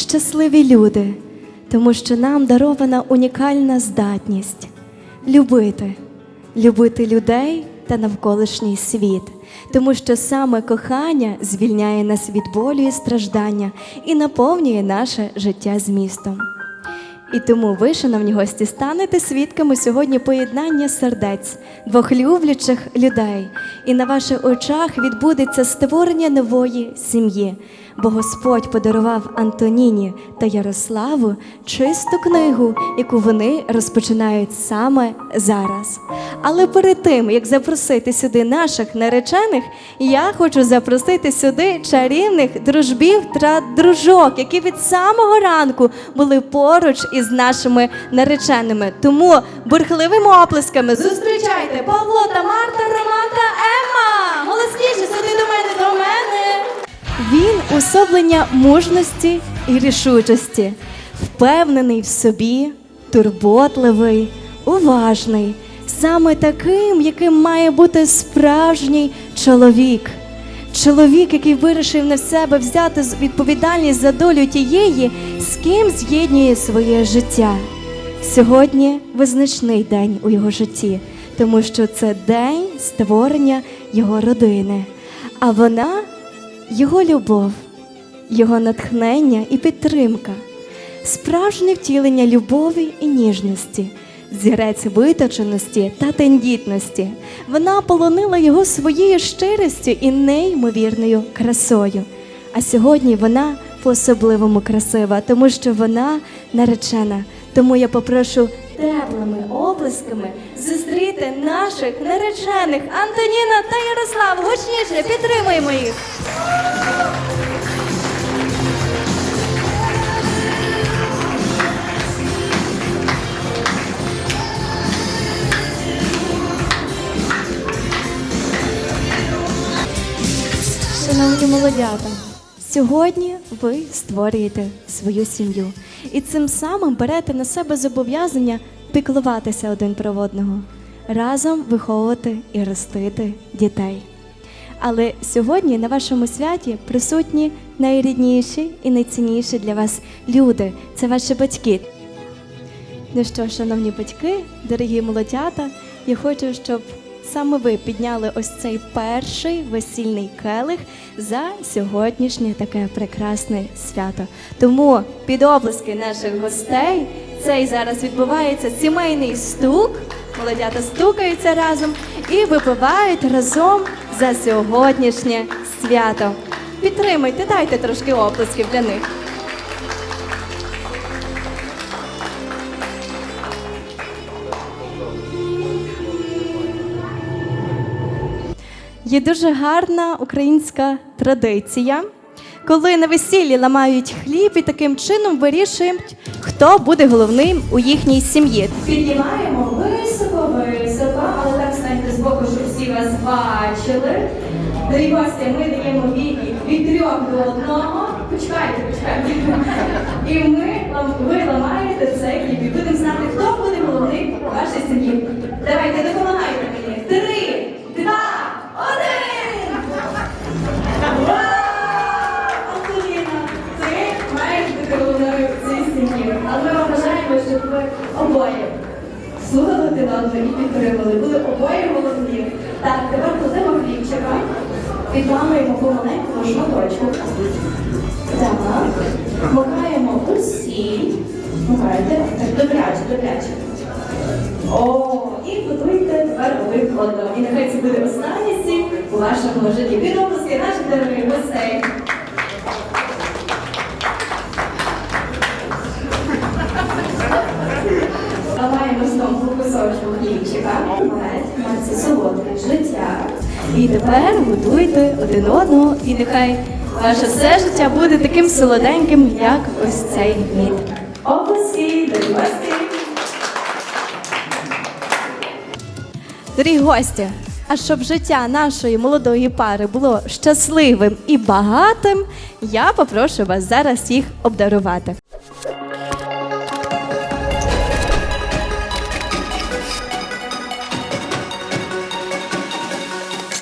щасливі люди, тому що нам дарована унікальна здатність любити, любити людей та навколишній світ, тому що саме кохання звільняє нас від болю і страждання і наповнює наше життя змістом. І тому ви, шановні гості, станете свідками сьогодні поєднання сердець двох люблячих людей. І на ваших очах відбудеться створення нової сім'ї. Бо Господь подарував Антоніні та Ярославу чисту книгу, яку вони розпочинають саме зараз. Але перед тим, як запросити сюди наших наречених, я хочу запросити сюди чарівних дружбів та дружок, які від самого ранку були поруч із нашими нареченими. Тому бурхливими оплесками зустрічайте Павло та Марта, Роман та Емма! Голосніше сюди до мене до мене! Він уособлення мужності і рішучості, впевнений в собі, турботливий, уважний, саме таким, яким має бути справжній чоловік. Чоловік, який вирішив на себе взяти відповідальність за долю тієї, з ким з'єднує своє життя. Сьогодні визначний день у його житті, тому що це день створення його родини. А вона його любов, його натхнення і підтримка, справжнє втілення любові і ніжності, зірець виточеності та тендітності. Вона полонила його своєю щирістю і неймовірною красою. А сьогодні вона по-особливому красива, тому що вона наречена. Тому я попрошу теплими оплесками зустріти наших наречених Антоніна та Ярославу. Гучніше підтримуємо їх. Шановні молодята, сьогодні ви створюєте свою сім'ю і цим самим берете на себе зобов'язання піклуватися один про одного, разом виховувати і ростити дітей. Але сьогодні на вашому святі присутні найрідніші і найцінніші для вас люди це ваші батьки. Ну що, шановні батьки, дорогі молодята, я хочу, щоб саме ви підняли ось цей перший весільний келих за сьогоднішнє таке прекрасне свято. Тому під обласки наших гостей цей зараз відбувається сімейний стук. Молодята стукаються разом і випивають разом за сьогоднішнє свято. Підтримайте, дайте трошки оплесків для них. Є дуже гарна українська традиція, коли на весіллі ламають хліб і таким чином вирішують, хто буде головним у їхній сім'ї. Піднімаємо високо-високо, але так станьте збоку, щоб всі вас бачили. Дорогі гості, ми даємо відповідь від трьох до одного. Почекайте, почекайте. І ми ви ламаєте цей хліб. І будемо знати, хто слухали і підтримали. Були обоє головні. Так, тепер кладемо хлібчика, відламуємо по маленькому шматочку. Так, макаємо у сіль. Макайте, так, добряче, добряче. О, і готуйте тепер одного. І нехай це буде останній сіль у вашому житті. Від обласки наших дорогих гостей. І тепер готуйте один одного, і нехай ваше все життя буде таким солоденьким, як ось цей мід. Обласки, дорогі гості. Дорогі гості, а щоб життя нашої молодої пари було щасливим і багатим, я попрошу вас зараз їх обдарувати.